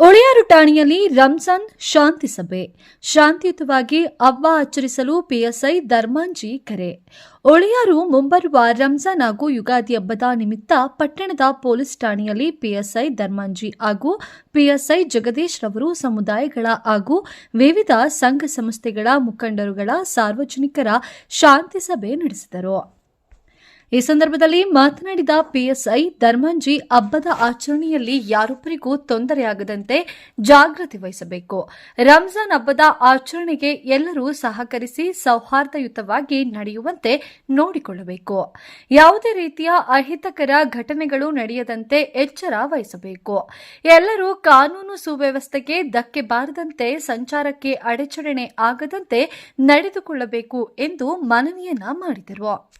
ಉಳಿಯಾರು ಠಾಣೆಯಲ್ಲಿ ರಂಜಾನ್ ಶಾಂತಿ ಸಭೆ. ಶಾಂತಿಯುತವಾಗಿ ಹಬ್ಬ ಆಚರಿಸಲು ಪಿಎಸ್ಐ ಧರ್ಮಾಂಜಿ ಕರೆ. ಒಳಿಯಾರು ಮುಂಬರುವ ರಂಜಾನ್ ಹಾಗೂ ಯುಗಾದಿ ಹಬ್ಬದ ನಿಮಿತ್ತ ಪಟ್ಟಣದ ಪೊಲೀಸ್ ಠಾಣೆಯಲ್ಲಿ ಪಿಎಸ್ಐ ಧರ್ಮಾಂಜಿ ಹಾಗೂ ಪಿಎಸ್ಐ ಜಗದೀಶ್ ರವರು ಸಮುದಾಯಗಳ ಹಾಗೂ ವಿವಿಧ ಸಂಘ ಸಂಸ್ಥೆಗಳ ಮುಖಂಡರುಗಳ ಸಾರ್ವಜನಿಕರ ಶಾಂತಿ ಸಭೆ ನಡೆಸಿದರು. ಈ ಸಂದರ್ಭದಲ್ಲಿ ಮಾತನಾಡಿದ ಪಿಎಸ್ಐ ಧರ್ಮಂಜಿ ಹಬ್ಬದ ಆಚರಣೆಯಲ್ಲಿ ಯಾರೊಬ್ಬರಿಗೂ ತೊಂದರೆಯಾಗದಂತೆ ಜಾಗೃತಿ ವಹಿಸಬೇಕು. ರಂಜಾನ್ ಹಬ್ಬದ ಆಚರಣೆಗೆ ಎಲ್ಲರೂ ಸಹಕರಿಸಿ ಸೌಹಾರ್ದಯುತವಾಗಿ ನಡೆಯುವಂತೆ ನೋಡಿಕೊಳ್ಳಬೇಕು. ಯಾವುದೇ ರೀತಿಯ ಅಹಿತಕರ ಘಟನೆಗಳು ನಡೆಯದಂತೆ ಎಚ್ಚರ ವಹಿಸಬೇಕು. ಎಲ್ಲರೂ ಕಾನೂನು ಸುವ್ಯವಸ್ಥೆಗೆ ಧಕ್ಕೆ ಬಾರದಂತೆ ಸಂಚಾರಕ್ಕೆ ಅಡಚಣೆ ಆಗದಂತೆ ನಡೆದುಕೊಳ್ಳಬೇಕು ಎಂದು ಮನವಿಯನ್ನ ಮಾಡಿದರು.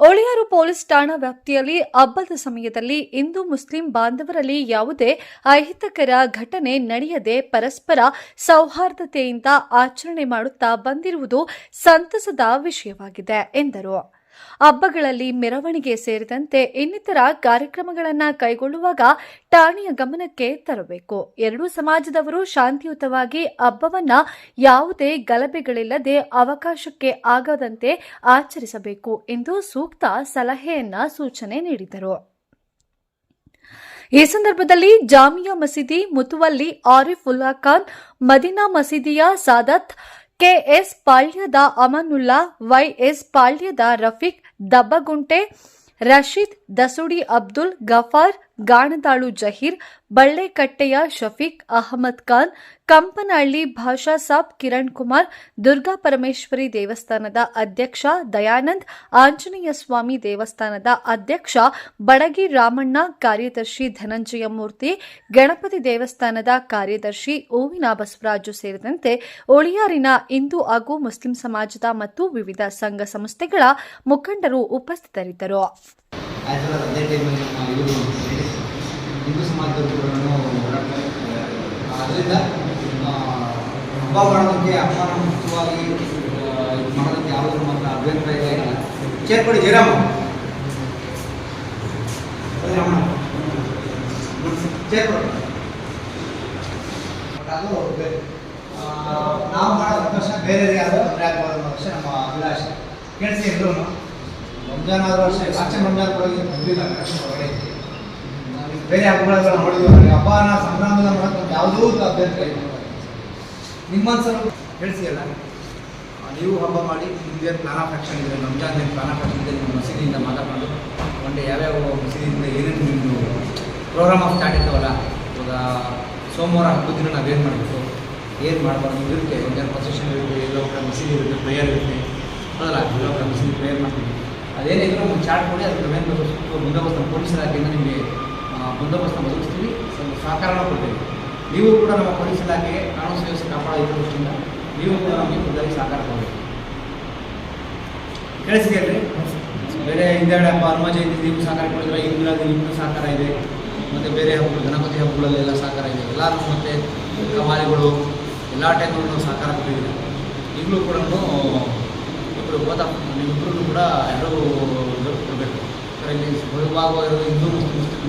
ಒಳಿಯಾರು ಪೊಲೀಸ್ ಠಾಣಾ ವ್ಯಾಪ್ತಿಯಲ್ಲಿ ಹಬ್ಬದ ಸಮಯದಲ್ಲಿ ಹಿಂದೂ ಮುಸ್ಲಿಂ ಬಾಂಧವರಲ್ಲಿ ಯಾವುದೇ ಅಹಿತಕರ ಘಟನೆ ನಡೆಯದೆ ಪರಸ್ಪರ ಸೌಹಾರ್ದತೆಯಿಂದ ಆಚರಣೆ ಮಾಡುತ್ತಾ ಬಂದಿರುವುದು ಸಂತಸದ ವಿಷಯವಾಗಿದೆ, ಎಂದರು. ಹಬ್ಬಗಳಲ್ಲಿ ಮೆರವಣಿಗೆ ಸೇರಿದಂತೆ ಇನ್ನಿತರ ಕಾರ್ಯಕ್ರಮಗಳನ್ನು ಕೈಗೊಳ್ಳುವಾಗ ಠಾಣೆಯ ಗಮನಕ್ಕೆ ತರಬೇಕು. ಎರಡೂ ಸಮಾಜದವರು ಶಾಂತಿಯುತವಾಗಿ ಹಬ್ಬವನ್ನು ಯಾವುದೇ ಗಲಭೆಗಳಿಲ್ಲದೆ ಅವಕಾಶಕ್ಕೆ ಆಗದಂತೆ ಆಚರಿಸಬೇಕು ಎಂದು ಸೂಕ್ತ ಸಲಹೆಯನ್ನ ಸೂಚನೆ ನೀಡಿದರು. ಈ ಸಂದರ್ಭದಲ್ಲಿ ಜಾಮಿಯಾ ಮಸೀದಿ ಮುತುವಲ್ಲಿ ಆರಿಫ್ ಉಲ್ಲಾ ಖಾನ್, ಮದೀನಾ ಮಸೀದಿಯ ಸಾದತ್ ಕೆಎಸ್ ಪಾಳ್ಯದ ಅಮನುಲ್ಲಾ ವೈಎಸ್ ಪಾಳ್ಯದ ರಫೀಕ್ ದಬ್ಬಗುಂಟೆ ರಶೀದ್ ದಸುಡಿ ಅಬ್ದುಲ್ ಗಫಾರ್ ಗಾಣದಾಳು ಜಹೀರ್, ಬಳ್ಳೆಕಟ್ಟೆಯ ಶಫೀಕ್ ಅಹಮದ್ ಖಾನ್, ಕಂಪನಹಳ್ಳಿ ಭಾಷಾ ಸಾಬ್ ಕಿರಣ್ ಕುಮಾರ್, ದುರ್ಗಾ ಪರಮೇಶ್ವರಿ ದೇವಸ್ಥಾನದ ಅಧ್ಯಕ್ಷ ದಯಾನಂದ್, ಆಂಜನೇಯ ಸ್ವಾಮಿ ದೇವಸ್ಥಾನದ ಅಧ್ಯಕ್ಷ ಬಡಗಿ ರಾಮಣ್ಣ, ಕಾರ್ಯದರ್ಶಿ ಧನಂಜಯ ಮೂರ್ತಿ ಗಣಪತಿ ದೇವಸ್ಥಾನದ ಕಾರ್ಯದರ್ಶಿ ಹೂವಿನ ಬಸವರಾಜು ಸೇರಿದಂತೆ ಒಳಿಯಾರಿನ ಹಿಂದೂ ಹಾಗೂ ಮುಸ್ಲಿಂ ಸಮಾಜದ ಮತ್ತು ವಿವಿಧ ಸಂಘ ಸಂಸ್ಥೆಗಳ ಮುಖಂಡರು ಉಪಸ್ಥಿತರಿದ್ದರು. ಸಮಾಜದವರು ಕೂಡ ಅದರಿಂದ ಹಬ್ಬ ಮಾಡೋದಕ್ಕೆ ಹಬ್ಬನ ಮುಖ್ಯವಾಗಿ ಇದು ಮಾಡೋದಕ್ಕೆ ಯಾವುದೂ ಮಾತ್ರ ಅಭ್ಯಂತರ ಇಲ್ಲ ಚೇರ್ಪಡಿ ಜಯರಾಮ. ಸೇರ್ಪಡಿ ಅದು ನಾವು ಮಾಡೋ ವರ್ಷ ಬೇರೆ ಯಾರು ಆಗಬಾರ್ದು ಅನ್ನೋ ನಮ್ಮ ಅಭಿಲಾಷೆ. ಕೇಳಿಸಿ ಎಲ್ಲರೂ. ರಂಜಾನ್ ಆದ ವರ್ಷ ಲಾಸ್ಟ್ ರಂಜಾನ್ ಒಳಗೆ ಬಂದಿಲ್ಲ. ಕರೆಕ್ಷನ್ ಬೇರೆ ಹಬ್ಬಗಳೆಲ್ಲ ನೋಡಿದ್ವಿ ನೋಡಿ ಹಬ್ಬನ ಸಂಭ್ರಮದ ಮಾಡೋದು ಯಾವುದೂ ಅಭ್ಯಂತರ ಇಲ್ಲ ನಿಮ್ಮ ಹೇಳ್ತೀಯಲ್ಲ ನೀವು ಹಬ್ಬ ಮಾಡಿ, ನಿಮಗೆ ಪ್ಲಾನ್ ಆಫ್ ಇದೆ ರಂಜಾನ್ ಪ್ಲಾನ್ ಆಫ್ ಇದೆ, ನಿಮ್ಮ ಮಸೀದಿಯಿಂದ ಮಾತಾಡ್ಕೊಂಡು ಒಂದೇ ಯಾವ್ಯಾವ ಮಸೀದಿಯಿಂದ ಏನೇನು ನಿಮ್ಮದು ಪ್ರೋಗ್ರಾಮ್ ಆಫ್ ಸ್ಟಾರ್ಟ್ ಇರ್ತಾವಲ್ಲ, ಇವಾಗ ಸೋಮವಾರ ಹಬ್ಬದ ದಿನ ನಾವೇನು ಮಾಡಬೇಕು, ಏನು ಮಾಡಬಾರ್ದು ಇರುತ್ತೆ ಒಂದೇನು ಪ್ರೊಸೆಷನ್ ಇರುತ್ತೆ, ಎಲ್ಲೋ ಕಡೆ ಮಸೀದಿ ಇರುತ್ತೆ ಪ್ರೇಯರ್ ಇರುತ್ತೆ, ಅದಲ್ಲ, ಎಲ್ಲೋ ಕಡೆ ಮಸೀದಿ ಪ್ರೇಯರ್ ಮಾಡ್ತೀವಿ. ಅದೇನಿದ್ರು ಒಂದು ಚಾರ್ಟ್ ಕೊಡಿ, ಅದಕ್ಕೆ ಮೇನ್ ಬಂದೋಬಸ್ತ ಇಲಾಖೆಯಿಂದ ನಿಮಗೆ ಬಂದೋಬಸ್ತ ಒದಗಿಸ್ತೀವಿ. ಸ್ವಲ್ಪ ಸಹಕಾರನ ಕೊಡ್ತೀವಿ. ನೀವು ಕೂಡ ನಮ್ಮ ಪೊಲೀಸ್ ಇಲಾಖೆಗೆ ಕಾನೂನು ಸುವ್ಯವಸ್ಥೆ ಕಾಪಾಡೋ ದೃಷ್ಟಿಯಿಂದ ನೀವು ಕೂಡ ನಮಗೆ ಖುದ್ದಾಗಿ ಸಹಕಾರ ಕೊಡಬೇಕು. ಕೇಳಿಸಿದ್ರಿ ಬೇರೆ ಹಿಂದೆಗಡೆ ಹಬ್ಬ ಹನುಮ ಜಯಂತಿ ನೀವು ಸಹಕಾರ ಕೊಡಿದ್ರೆ ಹಿಂದಿನ ನಿಮ್ಮದು ಸಹಕಾರ ಇದೆ. ಮತ್ತು ಬೇರೆ ಹಬ್ಬಗಳು ಗಣಪತಿ ಹಬ್ಬಗಳಲ್ಲೆಲ್ಲ ಸಹಕಾರ ಇದೆ. ಎಲ್ಲರೂ ಮತ್ತು ಕಮಾಲಿಗಳು, ಎಲ್ಲ ಟೈಮಲ್ಲೂ ಸಹಕಾರ ಕೊಟ್ಟಿದ್ದೀವಿ ಈಗಲೂ ಕೂಡ ಇಬ್ಬರು ಬೋಧ ನಿಮ್ಮಿಬ್ಬರಿಗೂ ಕೂಡ ಎಲ್ಲರೂ ಕೊಡಬೇಕು. ಬಹುಭಾಗ ಇರೋದು ಹಿಂದೂ ಮುಸ್ಲಿಂ ಮುಸ್ಲಿಂ